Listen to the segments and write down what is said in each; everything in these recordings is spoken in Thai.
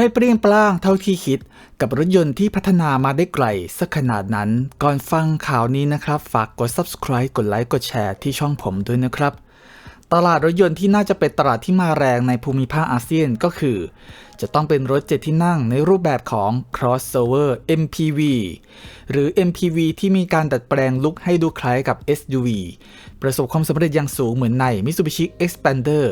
ไม่เปรี้ยงปร้างเท่าที่คิด กับรถยนต์ที่พัฒนามาได้ไกลสักขนาดนั้น ก่อนฟังข่าวนี้นะครับ ฝากกด subscribe กดไลค์กดแชร์ที่ช่องผมด้วยนะครับ ตลาดรถยนต์ที่น่าจะเป็นตลาดที่มาแรงในภูมิภาคอาเซียนก็คือ จะต้องเป็นรถเจ็ดที่นั่งในรูปแบบของ crossover MPV หรือ MPV ที่มีการดัดแปลงลุคให้ดูคล้ายกับ SUV ประสบความสำเร็จอย่างสูงเหมือนใน Mitsubishi Xpander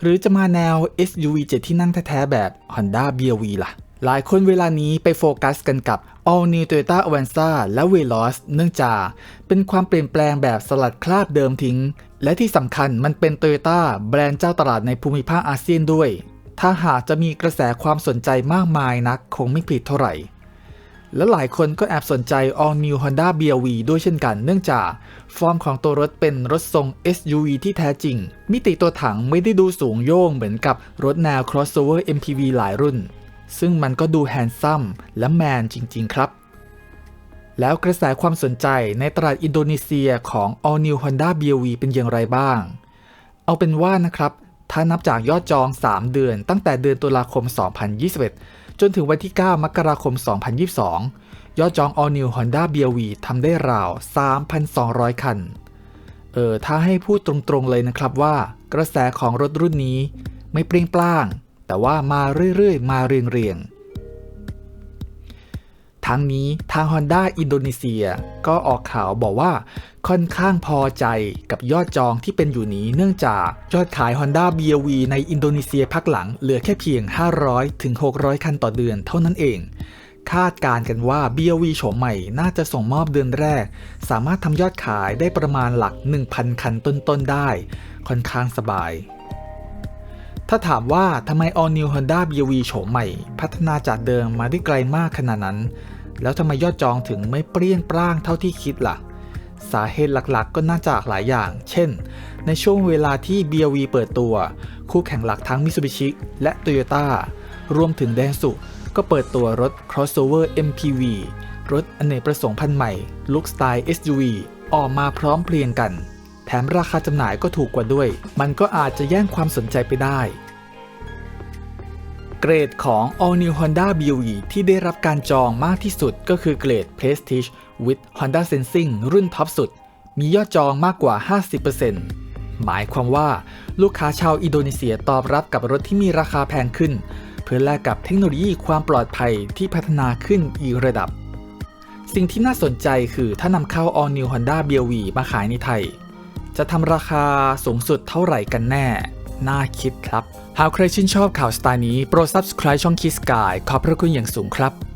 หรือจะมาแนว SUV 7 ที่นั่งแท้ๆแบบ Honda BRV ล่ะ หลายคนเวลานี้ไปโฟกัสกันกับ All New Toyota Avanza และ Veloz เนื่องจากเป็นความเปลี่ยนแปลงแบบสลัดคราบเดิมทิ้ง และที่สำคัญมันเป็น Toyota แบรนด์เจ้าตลาดในภูมิภาคอาเซียนด้วย ถ้าหากจะมีกระแสความสนใจมากมายนักคงไม่ผิดเท่าไหร่ และหลายคนก็แอบสนใจ All New Honda BRV ด้วยเช่นกันเนื่องจาก ฟอร์มของตัวรถเป็นรถทรง SUV ที่แท้จริง มิติตัวถังไม่ได้ดูสูงโย่งเหมือนกับรถแนว crossover MPV หลายรุ่น ซึ่งมันก็ดูแฮนซัมและแมนจริง ๆ ครับ แล้วกระแสความสนใจในตลาดอินโดนีเซียของ All New Honda BRV เป็นอย่างไรบ้าง เอาเป็นว่านะครับ ถ้านับจากยอดจอง 3 เดือน ตั้งแต่เดือนตุลาคม 2021 จนถึงวันที่ 9 มกราคม 2022 ยอดจอง All New Honda BRV ทำได้ราว 3,200 คัน เออ ถ้าให้พูดตรงๆเลยนะครับว่า กระแสของรถรุ่นนี้ไม่เปรี้ยงปล้าง แต่ว่ามาเรื่อยๆ มาเรียงๆ ทั้งนี้ทาง Honda อินโดนีเซีย ก็ออกข่าวบอกว่า ค่อนข้างพอใจกับยอดจองที่เป็นอยู่นี้เนื่องจากยอดขาย Honda BRV ในอินโดนีเซียพักหลังเหลือแค่เพียง 500ถึง600 คันต่อเดือนเท่านั้นเองคาดการกันว่า BRV โฉมใหม่น่าจะส่งมอบเดือนแรก สามารถทำยอดขายได้ประมาณหลัก 1,000 คันต้นๆได้ ค่อนข้างสบาย ถ้าถามว่าทำไม All New Honda BRV โฉมใหม่ พัฒนาจากเดิมมาได้ไกลมากขนาดนั้น แล้วทำไมยอดจองถึงไม่เปรี้ยงปร้างเท่าที่คิดล่ะ สาเหตุหลักๆ ก็น่าจากหลายอย่าง เช่น ในช่วงเวลาที่ BRV เปิดตัว คู่แข่งหลักทั้ง Mitsubishi และ Toyota รวมถึง Daihatsu ก็เปิดตัวรถ crossover MPV รถอเนกประสงค์พันใหม่ลุคสไตล์ SUV ออกมาพร้อมเพรียงกัน แถมราคาจำหน่ายก็ถูกกว่าด้วย มันก็อาจจะแย่งความสนใจไปได้ เกรดของ All New Honda BRV ที่ได้รับการจองมากที่สุดก็คือเกรด Prestige with Honda Sensing รุ่นท็อปสุด มียอดจองมากกว่า 50%หมายความว่าลูกค้าชาวอินโดนีเซียตอบรับกับรถที่มีราคาแพงขึ้น เพื่อแลกกับเทคโนโลยีความปลอดภัยที่พัฒนาขึ้นอีกระดับ สิ่งที่น่าสนใจคือถ้านำเข้า All New Honda BRV มาขายในไทย จะทำราคาสูงสุดเท่าไหร่กันแน่ น่าคิดครับ หากใครชื่นชอบข่าวสไตล์นี้โปรด subscribe ช่องคิสกายขอบพระคุณอย่างสูงครับ